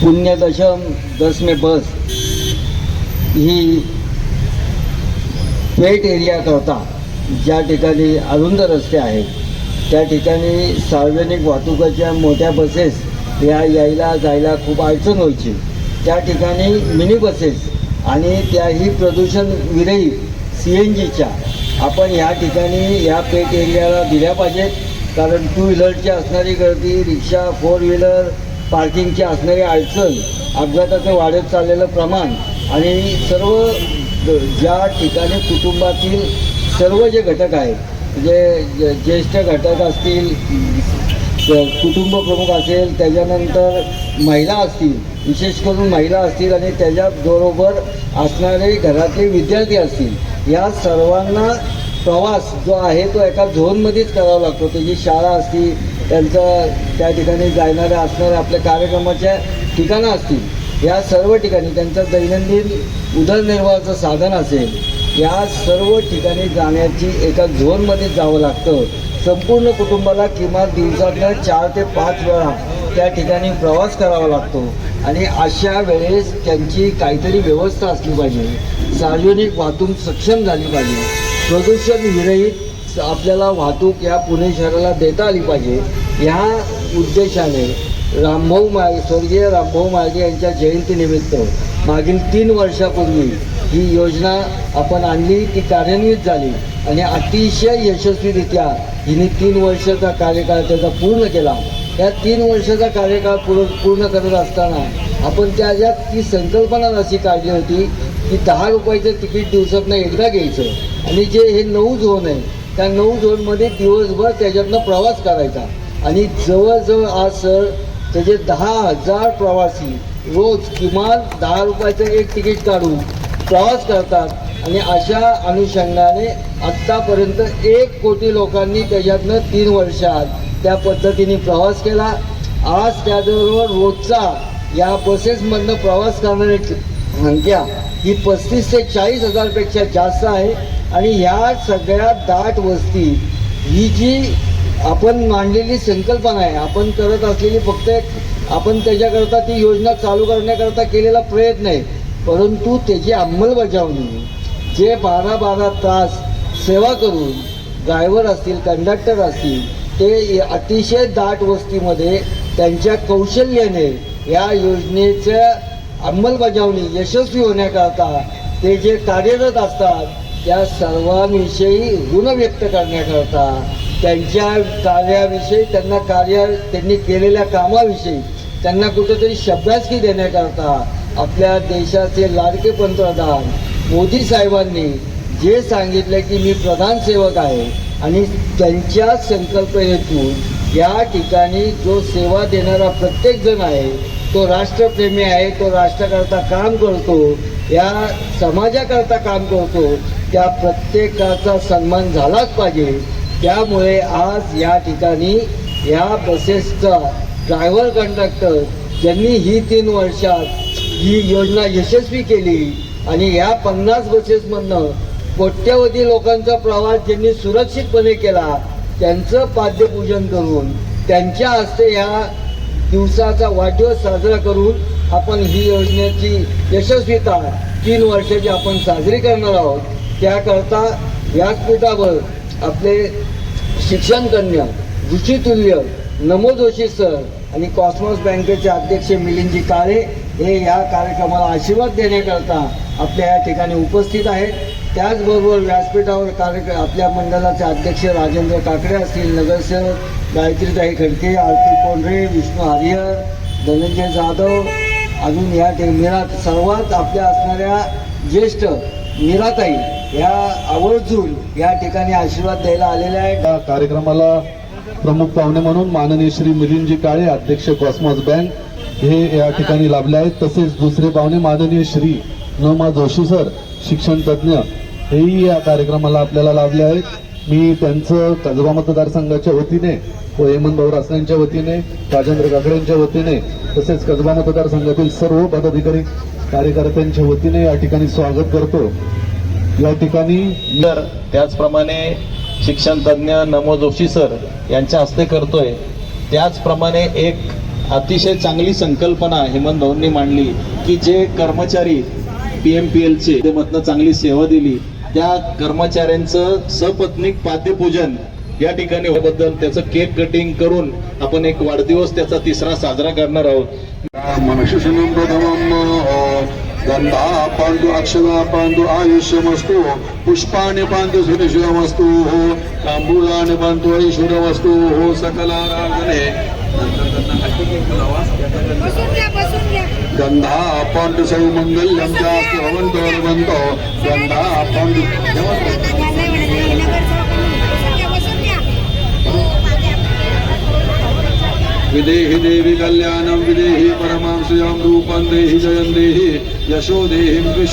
पुण्यदशम दस मे बस ही पेट एरिया करता ज्या ठिकाणी अरुंद रस्ते आहेत त्या ठिकाणी सार्वजनिक वाहतुकाच्या मोठ्या बसेस या यायला जायला खूप अडचण व्हायची. त्या ठिकाणी मिनी बसेस आणि त्याही प्रदूषण विरहित सी एन जीच्या आपण या ठिकाणी या पेट एरियाला दिल्या पाहिजेत. कारण टू व्हीलरची असणारी गर्दी रिक्षा फोर व्हीलर पार्किंगची असणारी अडचण अपघाताचं वाढत चाललेलं प्रमाण आणि सर्व ज्या ठिकाणी कुटुंबातील सर्व जे घटक आहेत जे ज्येष्ठ घटक असतील कुटुंब प्रमुख असेल त्याच्यानंतर महिला असतील विशेष करून महिला असतील आणि त्याच्याबरोबर असणारे घरातले विद्यार्थी असतील या सर्वांना प्रवास जो आहे तो एका झोनमध्येच करावा लागतो. त्याची शाळा असती त्यांचं त्या ठिकाणी जाणाऱ्या असणाऱ्या आपल्या कार्यक्रमाच्या ठिकाणं असतील. या सर्व ठिकाणी त्यांचा दैनंदिन उदरनिर्वाहाचं साधन असेल या सर्व ठिकाणी जाण्याची एका झोनमध्ये जावं लागतं. संपूर्ण कुटुंबाला किमान दिवसातनं चार ते पाच वेळा त्या ठिकाणी प्रवास करावा लागतो. आणि अशा वेळेस त्यांची काहीतरी व्यवस्था असली पाहिजे. सार्वजनिक वाहतूक सक्षम झाली पाहिजे. प्रदूषण विरहित आपल्याला वाहतूक या पुणे शहराला देता आली पाहिजे ह्या उद्देशाने रामभाऊ मा स्वर्गीय रामभाऊ माळगे यांच्या जयंतीनिमित्त मागील तीन वर्षापूर्वी ही योजना आपण आणली ती कार्यान्वित झाली आणि अतिशय यशस्वीरित्या हिने तीन वर्षाचा कार्यकाळ त्याचा पूर्ण केला. या तीन वर्षाचा कार्यकाळ पूर्ण पूर्ण करत असताना आपण त्या ज्या ती संकल्पना अशी काढली होती की दहा रुपयाचं तिकीट दिवसातनं एकदा घ्यायचं. आणि जे हे नऊ झोन आहे त्या नऊ झोनमध्ये दिवसभर त्याच्यातनं प्रवास करायचा. आणि जवळजवळ आज सर त्याचे दहा हजार प्रवासी रोज किमान दहा रुपयाचं एक तिकीट काढून प्रवास करतात. आणि अशा अनुषंगाने आत्तापर्यंत एक कोटी लोकांनी त्याच्यातनं तीन वर्षात त्या पद्धतीने प्रवास केला. आज त्याबरोबर रोजचा या बसेसमधनं प्रवास करणाऱ्याची संख्या ही पस्तीस ते चाळीस हजारपेक्षा जास्त आहे. आणि ह्या सगळ्या दाट वस्ती ही जी आपण मांडलेली संकल्पना आहे आपण करत असलेली फक्त एक आपण त्याच्याकरता ती योजना चालू करण्याकरता केलेला प्रयत्न आहे. परंतु त्याची अंमलबजावणी जे बारा बारा तास सेवा करून ड्रायव्हर असतील कंडक्टर असतील ते अतिशय दाट वस्तीमध्ये त्यांच्या कौशल्याने या योजनेच्या अंमलबजावणी यशस्वी होण्याकरता ते जे कार्यरत असतात त्या सर्वांविषयी ऋण व्यक्त करण्याकरता त्यांच्या कार्याविषयी त्यांना कार्य त्यांनी केलेल्या कामाविषयी त्यांना कुठेतरी शब्दासकी देण्याकरता आपल्या देशाचे लाडके पंतप्रधान मोदी साहेबांनी जे सांगितलं की मी प्रधान सेवक आहे आणि त्यांच्या संकल्प हेतून या ठिकाणी जो सेवा देणारा प्रत्येक जण आहे तो राष्ट्रप्रेमी आहे तो राष्ट्राकरता काम करतो या समाजाकरता काम करतो त्या प्रत्येकाचा सन्मान झालाच पाहिजे. त्यामुळे आज या ठिकाणी या बसेसचा ड्रायव्हर कंडक्टर ज्यांनी ही तीन वर्षात ही योजना यशस्वी केली आणि या पन्नास बसेसमधनं कोट्यवधी लोकांचा प्रवास ज्यांनी सुरक्षितपणे केला त्यांचं पाद्यपूजन करून त्यांच्या हस्ते ह्या दिवसाचा वाढदिवस साजरा करून आपण ही योजनेची यशस्वीता तीन वर्षाची आपण साजरी करणार आहोत. त्याकरता व्यासपीठावर आपले शिक्षणतज्ञ कन्या ऋषितुल्य नमो जोशी सर आणि कॉस्मॉस बँकेचे अध्यक्ष मिलिंदजी काळे हे या कार्यक्रमाला आशीर्वाद देण्याकरता आपल्या या ठिकाणी उपस्थित आहेत. त्याचबरोबर व्यासपीठावर कार्यक आपल्या मंडळाचे अध्यक्ष राजेंद्र काकडे असतील नगरसेवक गायत्रीताई खडके आरती कोंढरे विष्णू हरिहर धनंजय जाधव अजून या मिरात सर्वात आपल्या असणाऱ्या ज्येष्ठ मीराताई या आवर्जून या ठिकाणी आशीर्वाद द्यायला आलेल्या आहेत. या कार्यक्रमाला प्रमुख पाहुणे म्हणून माननीय श्री मिलिंदजी काळे अध्यक्ष कॉस्मॉस बँक हे या ठिकाणी लाभले आहेत. तसेच दुसरे पाहुणे माननीय श्री नमा जोशी सर शिक्षण तज्ज्ञ हेही या कार्यक्रमाला आपल्याला लाभले आहेत मी त्यांचं कसबा मतदारसंघाच्या वतीने व हेमंत भाऊ रासनेंच्या वतीने राजेंद्र गागडेंच्या वतीने तसेच कसबा मतदारसंघातील सर्व पदाधिकारी कार्यकर्त्यांच्या वतीने या ठिकाणी स्वागत करतो. या ठिकाणी तर त्याचप्रमाणे शिक्षण तज्ज्ञ नमो जोशी सर यांच्या हस्ते करतोय. त्याचप्रमाणे एक अतिशय चांगली संकल्पना हेमंत भाऊंनी मांडली की जे कर्मचारी पी एम पी एलचे मधनं चांगली सेवा दिली त्या कर्मचाऱ्यांचं सपत्नीक पाद्यपूजन या ठिकाणी बद्दल त्याचं केक कटिंग करून आपण एक वाढदिवस त्याचा तिसरा साजरा करणार आहोत. गंधा पांडु अक्षरा पांडु आयुष्यमस्तु पुष्पाणि पांडु सुनिश्वरमस्तु तांबूलानि पांडु सकलाराधने घ्या बसून घ्या. गंधा पांडु सौमंगल्यं जास्तु भवन्तो भवन्तो गंधा पांडु विदेहि देवी कल्याणं विदेहि परमां श्रियं रूपं देहि जयं देहि यशो देहिं